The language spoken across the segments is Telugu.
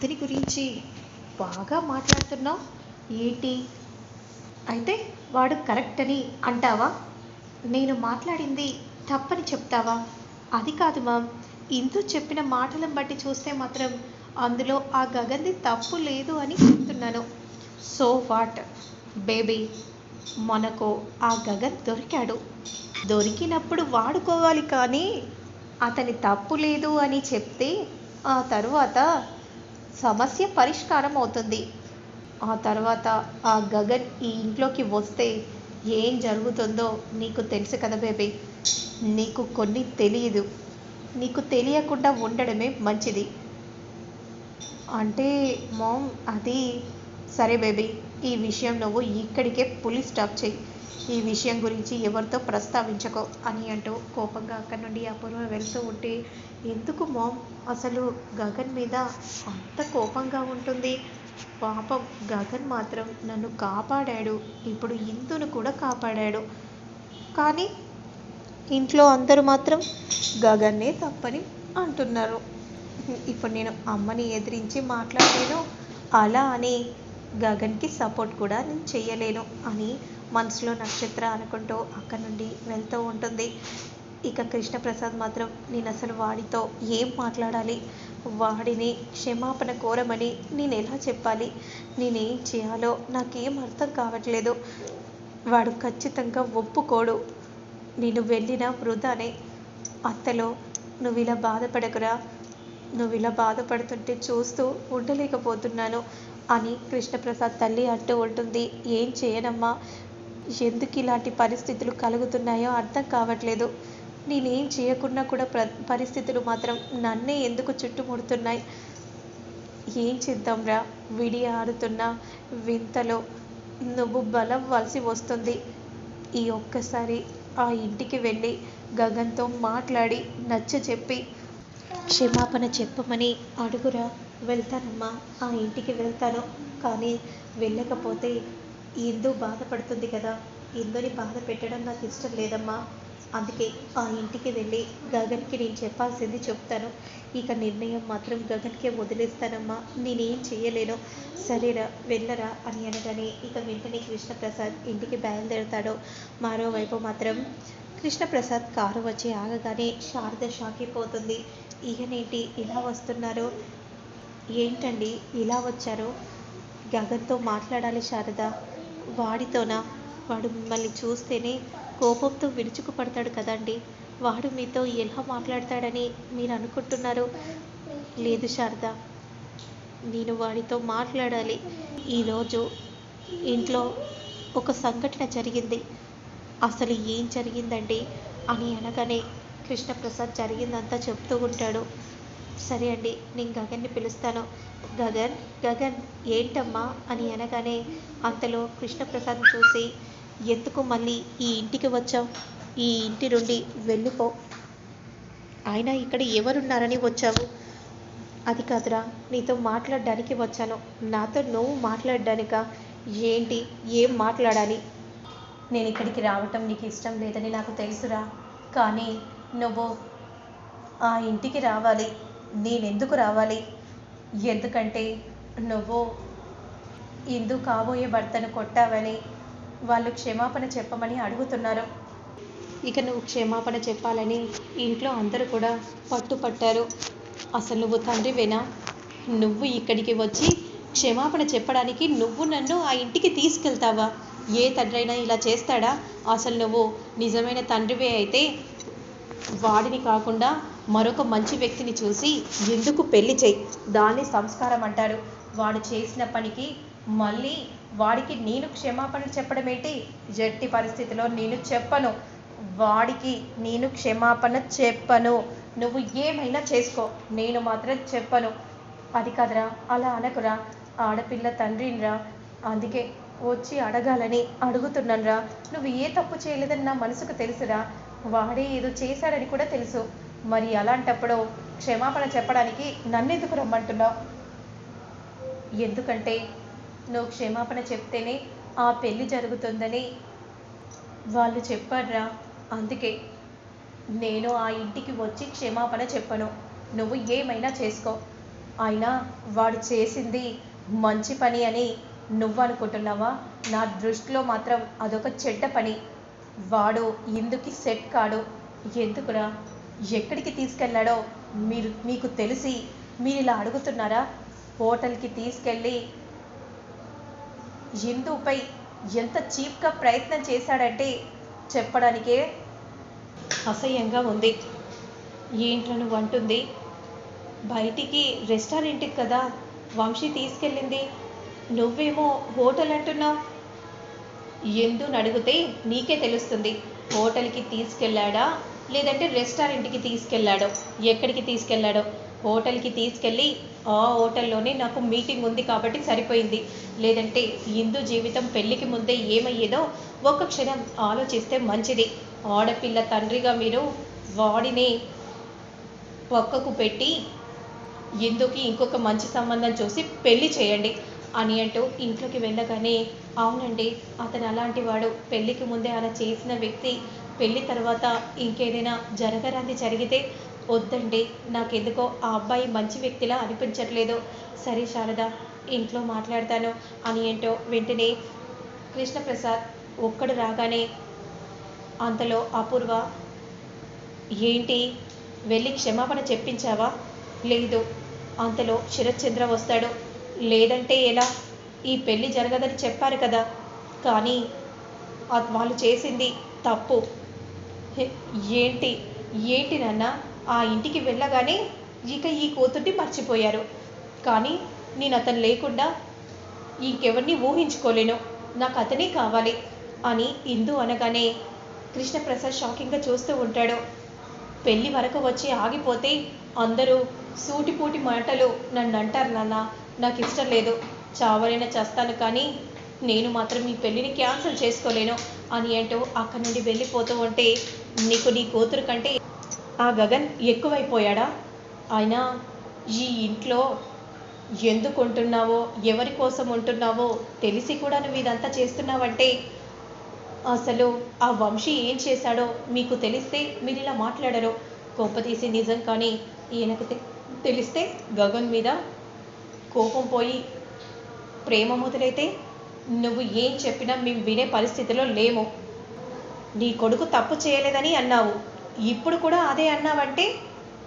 అతని గురించి బాగా మాట్లాడుతున్నావు? ఏంటి? అయితే వాడు కరెక్ట్ అని అంటావా? నేను మాట్లాడింది తప్పని చెప్తావా? అది కాదు మామ్. ఇందు చెప్పిన మాటలను బట్టి చూస్తే మాత్రం అందులో ఆ గగన్ది తప్పు లేదు అని చెప్తున్నాను. So what? బేబీ మనకు ఆ గగన్ దొరికాడు. దొరికినప్పుడు వాడుకోవాలి కానీ అతని తప్పు లేదు అని చెప్తే ఆ తరువాత సమస్య పరిష్కారం అవుతుంది. ఆ తర్వాత ఆ గగన్ ఈ ఇంట్లోకి వస్తే ఏం జరుగుతుందో నీకు తెలుసు కదా బేబీ. నీకు కొన్ని తెలియదు నీకు తెలియకుండా ఉండడమే మంచిది. అంటే మామ్ అది సరే బేబీ. ఈ విషయం నువ్వు ఇక్కడికే పులి స్టాప్ చేయి. ఈ విషయం గురించి ఎవరితో ప్రస్తావించకో అని అంటూ కోపంగా అక్కడి నుండి అపూర్వ వెళ్తూ ఉంటే ఎందుకు మామ్? అసలు గగన్ మీద అంత కోపంగా ఉంటుంది. పాపం గగన్ మాత్రం నన్ను కాపాడాడు. ఇప్పుడు ఇందును కూడా కాపాడాడు. కానీ ఇంట్లో అందరూ మాత్రం గగన్నే తప్పని అంటున్నారు. ఇప్పుడు నేను అమ్మని ఎదిరించి మాట్లాడలేను. అలా అని గగన్కి సపోర్ట్ కూడా నేను చేయలేను అని మనసులో నక్షత్ర అనుకుంటూ అక్కడి నుండి వెళ్తూ ఉంటుంది. ఇక కృష్ణప్రసాద్ మాత్రం నేను అసలు వాడితో ఏం మాట్లాడాలి? వాడిని క్షమాపణ కోరమని నేను ఎలా చెప్పాలి? నేనేం చేయాలో నాకేం అర్థం కావట్లేదు. వాడు ఖచ్చితంగా ఒప్పుకోడు. నేను వెళ్ళిన వృధానే అత్తలో నువ్వు ఇలా బాధపడకురా. నువ్వు ఇలా బాధపడుతుంటే చూస్తూ ఉండలేకపోతున్నాను అని కృష్ణప్రసాద్ తల్లి అంటూ ఉంటుంది. ఏం చేయనమ్మా ఎందుకు ఇలాంటి పరిస్థితులు కలుగుతున్నాయో అర్థం కావట్లేదు. నేనేం చేయకున్నా కూడా ప్ర పరిస్థితులు మాత్రం నన్నే ఎందుకు చుట్టుముడుతున్నాయి? ఏం చేద్దాంరా? విడి ఆడుతున్న వింతలో నువ్వు బలం వలసి వస్తుంది. ఈ ఒక్కసారి ఆ ఇంటికి వెళ్ళి గగన్తో మాట్లాడి నచ్చ చెప్పి. క్షమాపణ చెప్పమని అడుగురా. వెళ్తానమ్మా. ఆ ఇంటికి వెళ్తాను. కానీ వెళ్ళకపోతే ఇందు బాధపడుతుంది కదా. ఇందుని బాధ పెట్టడం నాకు ఇష్టం లేదమ్మా. అందుకే ఆ ఇంటికి వెళ్ళి గగన్కి నేను చెప్పాల్సింది చెప్తాను. ఇక నిర్ణయం మాత్రం గగన్కే వదిలేస్తానమ్మా. నేనేం చేయలేను సరేరా వెళ్ళరా అని అనగానే ఇక వెంటనే కృష్ణప్రసాద్ ఇంటికి బయలుదేరుతాడు. మరోవైపు మాత్రం కృష్ణప్రసాద్ కారు వచ్చి ఆగగానే శారద షాక్ ఈయనేంటి ఇలా వస్తున్నారు? ఏంటండి ఇలా వచ్చారు? గగన్తో మాట్లాడాలి శారద. వాడితోనా? వాడు మిమ్మల్ని చూస్తేనే కోపంతో విరుచుకుపడతాడు కదండి. వాడు మీతో ఎలా మాట్లాడతాడని మీరు అనుకుంటున్నారు? లేదు శారద నేను వాడితో మాట్లాడాలి. ఈరోజు ఇంట్లో ఒక సంఘటన జరిగింది. అసలు ఏం జరిగిందండి? అని అనగానే కృష్ణప్రసాద్ జరిగిందంతా చెప్తూ ఉంటాడు. సరే అండి నేను గగన్ని పిలుస్తాను. గగన్ గగన్ ఏంటమ్మా అని అనగానే అంతలో కృష్ణప్రసాద్ చూసి ఎందుకు మళ్ళీ ఈ ఇంటికి వచ్చావు? ఈ ఇంటి నుండి వెళ్ళిపో. ఆయన ఇక్కడ ఎవరున్నారని వచ్చావు? అది కాదురా నీతో మాట్లాడడానికి వచ్చాను. నాతో నువ్వు మాట్లాడడానిక. ఏంటి ఏం మాట్లాడాలి? నేను ఇక్కడికి రావటం నీకు ఇష్టం లేదని నాకు తెలుసురా. కానీ నువ్వు ఆ ఇంటికి రావాలి. నేనెందుకు రావాలి? ఎందుకంటే నువ్వు ఇందు కాబోయే భర్తను కొట్టావని వాళ్ళు క్షమాపణ చెప్పమని అడుగుతున్నారు. ఇక నువ్వు క్షమాపణ చెప్పాలని ఇంట్లో అందరూ కూడా పట్టుపట్టారు. అసలు నువ్వు తండ్రివేనా? నువ్వు ఇక్కడికి వచ్చి క్షమాపణ చెప్పడానికి నువ్వు నన్ను ఆ ఇంటికి తీసుకెళ్తావా? ఏ తండ్రైనా ఇలా చేస్తాడా? అసలు నువ్వు నిజమైన తండ్రివే అయితే వాడిని కాకుండా మరొక మంచి వ్యక్తిని చూసి ఎందుకు పెళ్ళి చేయి? దాన్ని సంస్కారం అంటారు. వాడు చేసిన పనికి మళ్ళీ వాడికి నేను క్షమాపణ చెప్పడం ఏంటి? జట్టి పరిస్థితిలో నేను చెప్పను. వాడికి నేను క్షమాపణ చెప్పను. నువ్వు ఏమైనా చేసుకో. నేను మాత్రం చెప్పను. అది కదరా? అలా అనకురా. ఆడపిల్ల తండ్రినిరా. అందుకే వచ్చి అడగాలని అడుగుతున్నానురా. నువ్వు ఏ తప్పు చేయలేదని నా మనసుకు తెలుసురా? వాడే ఏదో చేశాడని కూడా తెలుసు. మరి అలాంటప్పుడు క్షమాపణ చెప్పడానికి నన్నెందుకు రమ్మంటున్నావు? ఎందుకంటే నువ్వు క్షమాపణ చెప్తేనే ఆ పెళ్ళి జరుగుతుందని వాళ్ళు చెప్పారురా అందుకే నేను ఆ ఇంటికి వచ్చి క్షమాపణ చెప్పను. నువ్వు ఏమైనా చేసుకో. అయినా వాడు చేసింది మంచి పని అని నువ్వు అనుకుంటున్నావా? నా దృష్టిలో మాత్రం అదొక చెడ్డ పని. వాడు ఎందుకు సెట్ కాడు ఎందుకురా ఎక్కడికి తీసుకెళ్ళాడో మీరు మీకు తెలిసి మీరు ఇలా అడుగుతున్నారా? హోటల్కి తీసుకెళ్ళి హిందూపై ఎంత చీప్గా ప్రయత్నం చేశాడంటే చెప్పడానికే అసహ్యంగా ఉంది. ఏంట్రా నువ్వు అంటుంది బయటికి రెస్టారెంట్కి కదా వంశీ తీసుకెళ్ళింది. నువ్వేమో హోటల్ అంటున్నావు. ఎందుని అడిగితే నీకే తెలుస్తుంది. హోటల్కి తీసుకెళ్ళాడా? లేదంటే రెస్టారెంట్కి తీసుకెళ్ళాడో? ఎక్కడికి తీసుకెళ్ళాడో? హోటల్కి తీసుకెళ్ళి ఆ హోటల్లోనే నాకు మీటింగ్ ఉంది కాబట్టి సరిపోయింది. లేదంటే హిందూ జీవితం పెళ్ళికి ముందే ఏమయ్యేదో ఒక్క క్షణం ఆలోచిస్తే మంచిది. ఆడపిల్ల తండ్రిగా మీరు వాడిని పక్కకు పెట్టి ఎందుకు ఇంకొక మంచి సంబంధం చూసి పెళ్ళి చేయండి. అని అంటూ ఇంట్లోకి వెళ్ళగానే అవునండి అతను అలాంటి వాడు. పెళ్ళికి ముందే అలా చేసిన వ్యక్తి. పెళ్ళి తర్వాత ఇంకేదైనా జరగరాంది జరిగితే వద్దండి. నాకెందుకో ఆ అబ్బాయి మంచి వ్యక్తిలా అనిపించట్లేదు. సరే శారద ఇంట్లో మాట్లాడతాను అని ఏంటో వెంటనే కృష్ణప్రసాద్ ఒక్కడు రాగానే అంతలో అపూర్వ ఏంటి? వెళ్ళి క్షమాపణ చెప్పించావా? లేదు. అంతలో శరత్చంద్ర వస్తాడు. లేదంటే ఎలా? ఈ పెళ్ళి జరగదని చెప్పారు కదా. కానీ వాళ్ళు చేసింది తప్పు. ఏంటి? ఏంటి నాన్న? ఆ ఇంటికి వెళ్ళగానే ఇక ఈ కూతుర్ని మర్చిపోయారు. కానీ నేను అతను లేకుండా ఇంకెవరిని ఊహించుకోలేను. నాకు అతనే కావాలి అని ఇందు అనగానే కృష్ణప్రసాద్ షాకింగ్గా చూస్తూ ఉంటాడు. పెళ్ళి వరకు వచ్చి ఆగిపోతే అందరూ సూటిపూటి మాటలు నన్ను అంటారు నాన్న. నాకు ఇష్టం లేదు. చావరైనా చేస్తాను కానీ నేను మాత్రం ఈ పెళ్ళిని క్యాన్సిల్ చేసుకోలేను. అని అంటూ అక్కడి నుండి వెళ్ళిపోతూ ఉంటే నీకు నీ కూతురు కంటే ఆ గగన్ ఎక్కువైపోయాడా? అయినా ఈ ఇంట్లో ఎందుకు ఉంటున్నావో ఎవరి కోసం ఉంటున్నావో తెలిసి కూడా నువ్వు ఇదంతా చేస్తున్నావంటే అసలు ఆ వంశీ ఏం చేశాడో మీకు తెలిస్తే మీరు ఇలా మాట్లాడరు. కోపతీసి నిజం కానీ ఈయనకు తె- తెలిస్తే గగన్ మీద కోపం పోయి ప్రేమ మొదలైతే నువ్వు ఏం చెప్పినా మేము వినే పరిస్థితిలో లేము. నీ కొడుకు తప్పు చేయలేదని అన్నావు. ఇప్పుడు కూడా అదే అన్నావంటే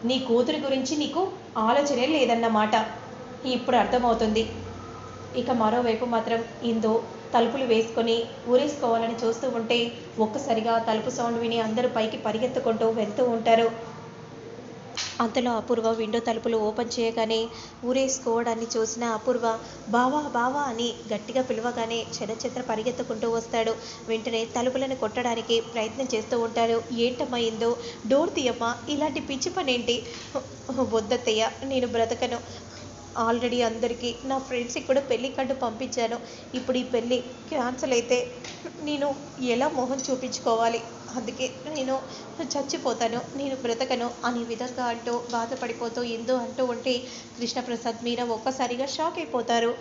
నీ కూతురి గురించి నీకు ఆలోచనే లేదన్నమాట. ఇప్పుడు అర్థమవుతుంది. ఇక మరోవైపు మాత్రం ఇందో తలుపులు వేసుకొని ఊరేసుకోవాలని చూస్తూ ఉంటే ఒక్కసారిగా తలుపు సౌండ్ విని అందరూ పైకి పరిగెత్తుకుంటూ వెళ్తూ ఉంటారు. అంతలో అపూర్వ విండో తలుపులు ఓపెన్ చేయగానే ఊరేసుకోవడాన్ని చూసిన అపూర్వ బావా బావా అని గట్టిగా పిలవగానే చలచిత్ర పరిగెత్తుకుంటూ వస్తాడు. వెంటనే తలుపులను కొట్టడానికి ప్రయత్నం చేస్తూ ఉంటాడు. ఏంటమ్మా ఇందో? డోర్ తీయమ్మా? ఇలాంటి పిచ్చి పనేంటి? వద్దత్తయ్య నేను బ్రతకను. ఆల్రెడీ అందరికీ నా ఫ్రెండ్స్కి కూడా పెళ్ళి కార్డు పంపించాను. ఇప్పుడు ఈ పెళ్ళి క్యాన్సిల్ అయితే నేను ఎలా మొహం చూపించుకోవాలి? అందుకే నేను చచ్చిపోతాను నేను బ్రతకను అనే విధంగా అంటూ బాధపడిపోతూ ఎందు అంటూ ఉంటే కృష్ణప్రసాద్ మీరా ఒక్కసారిగా షాక్ అయిపోతారు.